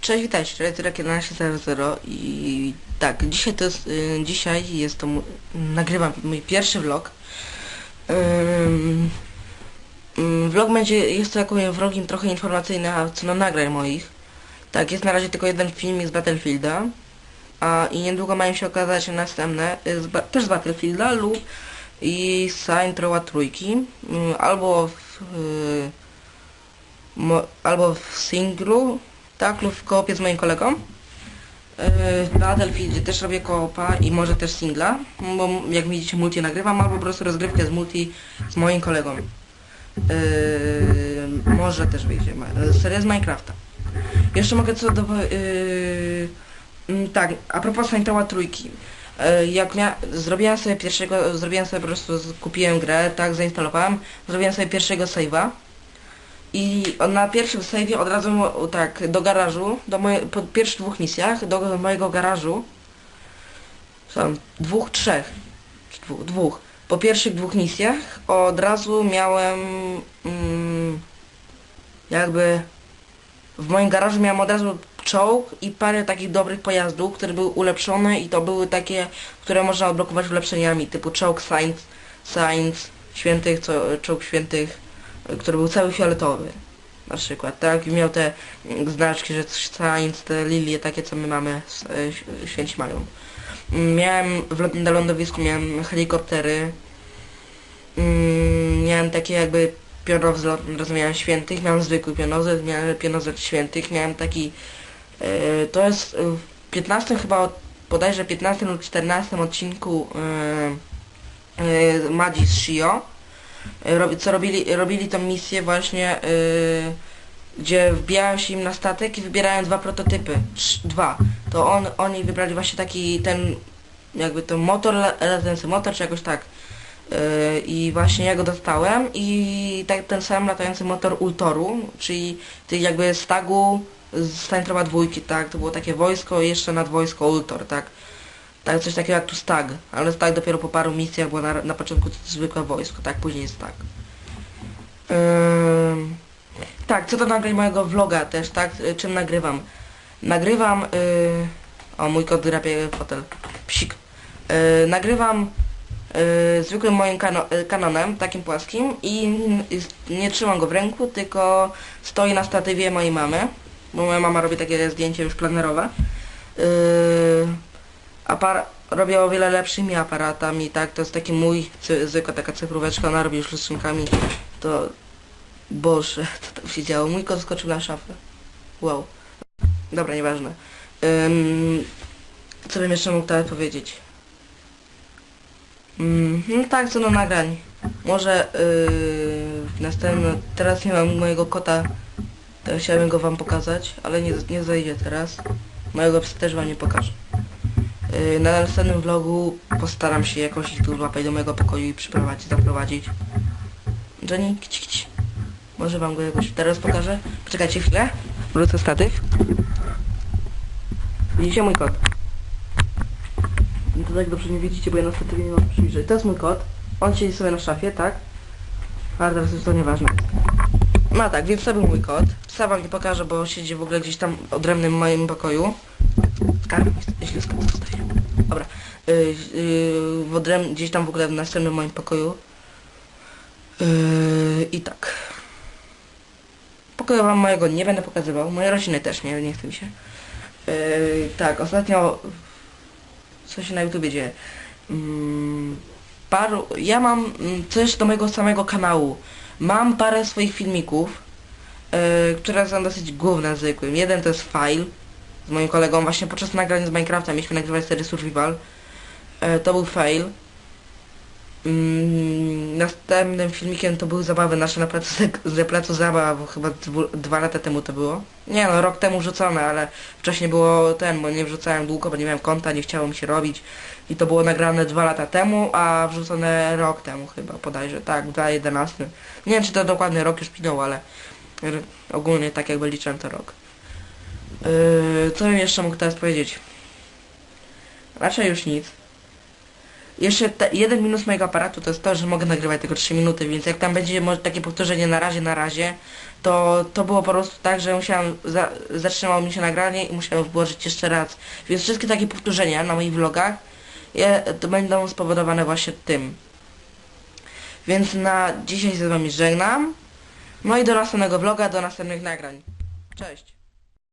Cześć, witajcie, jest 11.00 i tak, dzisiaj to jest, y, dzisiaj jest to, nagrywam mój pierwszy vlog. Ym, vlog będzie, jest to jakby vlogiem trochę informacyjny, a co do nagrań moich. Tak, jest na razie tylko jeden filmik z Battlefielda, a i niedługo mają się okazać następne, y, z, też z Battlefielda lub i z Saintroa trójki, ym, albo w, y, albo w singlu, tak, lub w koopie z moim kolegą. Yy, W Battlefieldzie też robię koopa i może też singla, bo jak widzicie multi nagrywam, albo po prostu rozgrywkę z multi z moim kolegą. Może też wyjdzie seria z Minecrafta. Jeszcze mogę co do... Yy, mm, tak, a propos Saintowa trójki. Yy, jak mia zrobiłem sobie pierwszego, zrobiłem sobie po prostu, kupiłem grę, tak, zainstalowałem, zrobiłem sobie pierwszego save'a. I na pierwszym save'ie od razu tak do garażu, do moje, po pierwszych dwóch misjach, do mojego garażu są dwóch, trzech, dwóch, dwóch. Po pierwszych dwóch misjach od razu miałem mm, jakby w moim garażu miałem od razu czołg i parę takich dobrych pojazdów, które były ulepszone i to były takie, które można odblokować ulepszeniami, typu czołg Science, Science, świętych, co, czołg świętych, y, który był cały fioletowy. Na przykład, tak? I miał te znaczki, że Science, te lilie takie, co my mamy, ś- święci mają. Mm, Miałem w, na lądowisku miałem helikoptery. Mm, Miałem takie jakby pionowzlot, rozumiałem świętych, miałem zwykły pionowzlot, miałem pionowzlot świętych, miałem taki e, to jest e, w 15 chyba od- bodajże 15 lub 14 odcinku e, e, Madzi Shio e, co robili, robili tą misję właśnie e, gdzie wbijałem się im na statek i wybierałem dwa prototypy, dwa. To on, oni wybrali właśnie taki ten jakby to motor, la- latający motor czy jakoś tak. I właśnie ja go dostałem i tak ten sam latający motor Ultoru, czyli tych jakby stagu Saintrowa dwójki, tak, to było takie wojsko i jeszcze nad wojsko Ultor, tak. Tak, coś takiego jak tu stag, ale stag dopiero po paru misjach, bo na, na początku to zwykłe wojsko, tak, później stag. Tak, co do nagrań mojego vloga też, tak, czym nagrywam. Nagrywam, y, o mój kot drapie fotel, psik. Y, nagrywam y, zwykłym moim kano, y, kanonem, takim płaskim i y, nie trzymam go w ręku, tylko stoi na statywie mojej mamy, bo moja mama robi takie zdjęcie już planerowe. Yy, apar robię o wiele lepszymi aparatami, tak, to jest taki mój, zwykła taka cyfróweczka, ona robi już rysunkami, to Boże, co tam się działo, mój kot skoczył na szafę. Wow. Dobra, nieważne. Ym, co bym jeszcze mógł teraz powiedzieć? Mm, no tak, co do nagrań. Może yy, następno, teraz nie mam mojego kota, to chciałbym go wam pokazać, ale nie, nie zajdzie teraz. Mojego psa też wam nie pokażę. Yy, na następnym vlogu postaram się jakoś ich tu złapać do mojego pokoju i przyprowadzić, zaprowadzić. Johnny, kici, kici. Może wam go jakoś teraz pokażę? Poczekajcie chwilę. Wrócę statyw. Widzicie mój kot? No to tak dobrze nie widzicie, bo ja statywie nie mam przyjrzeć. To jest mój kot. On siedzi sobie na szafie, tak? Ale teraz jest to nieważne. No tak, więc to był mój kot. Psa wam nie pokażę, bo siedzi w ogóle gdzieś tam w odrębnym moim pokoju. Skarb, jeśli skarb zostaje. Dobra. Yy, yy, w gdzieś tam w ogóle w następnym moim pokoju. Yy, I tak. Pokoju wam mojego nie będę pokazywał. Mojej rodziny też nie, nie chce mi się. Yy, tak, ostatnio co się na YouTubie dzieje. Mm, paru, ja mam mm, coś do mojego samego kanału. Mam parę swoich filmików, yy, które są dosyć główne zwykłym. Jeden to jest file z moim kolegą właśnie podczas nagrania z Minecrafta mieliśmy nagrywać serię Survival. Yy, to był fail. Mm, następnym filmikiem to były zabawy nasze na placu, ze placu zabaw, chyba dwa lata temu to było. Nie no, rok temu wrzucone, ale wcześniej było ten, bo nie wrzucałem długo, bo nie miałem konta, nie chciało mi się robić. I to było nagrane dwa lata temu, a wrzucone rok temu chyba, bodajże, tak, w 2011. Nie wiem, czy to dokładny rok już minął, ale ogólnie tak jakby liczyłem to rok. Yy, co bym jeszcze mógł teraz powiedzieć? Raczej już nic. Jeszcze te, jeden minus mojego aparatu to jest to, że mogę nagrywać tylko 3 minuty, więc jak tam będzie może takie powtórzenie na razie, na razie, to to było po prostu tak, że musiałem, za, zatrzymało mi się nagranie i musiałem włożyć jeszcze raz. Więc wszystkie takie powtórzenia na moich vlogach je, to będą spowodowane właśnie tym. Więc na dzisiaj się z wami żegnam. No i do następnego vloga, do następnych nagrań. Cześć.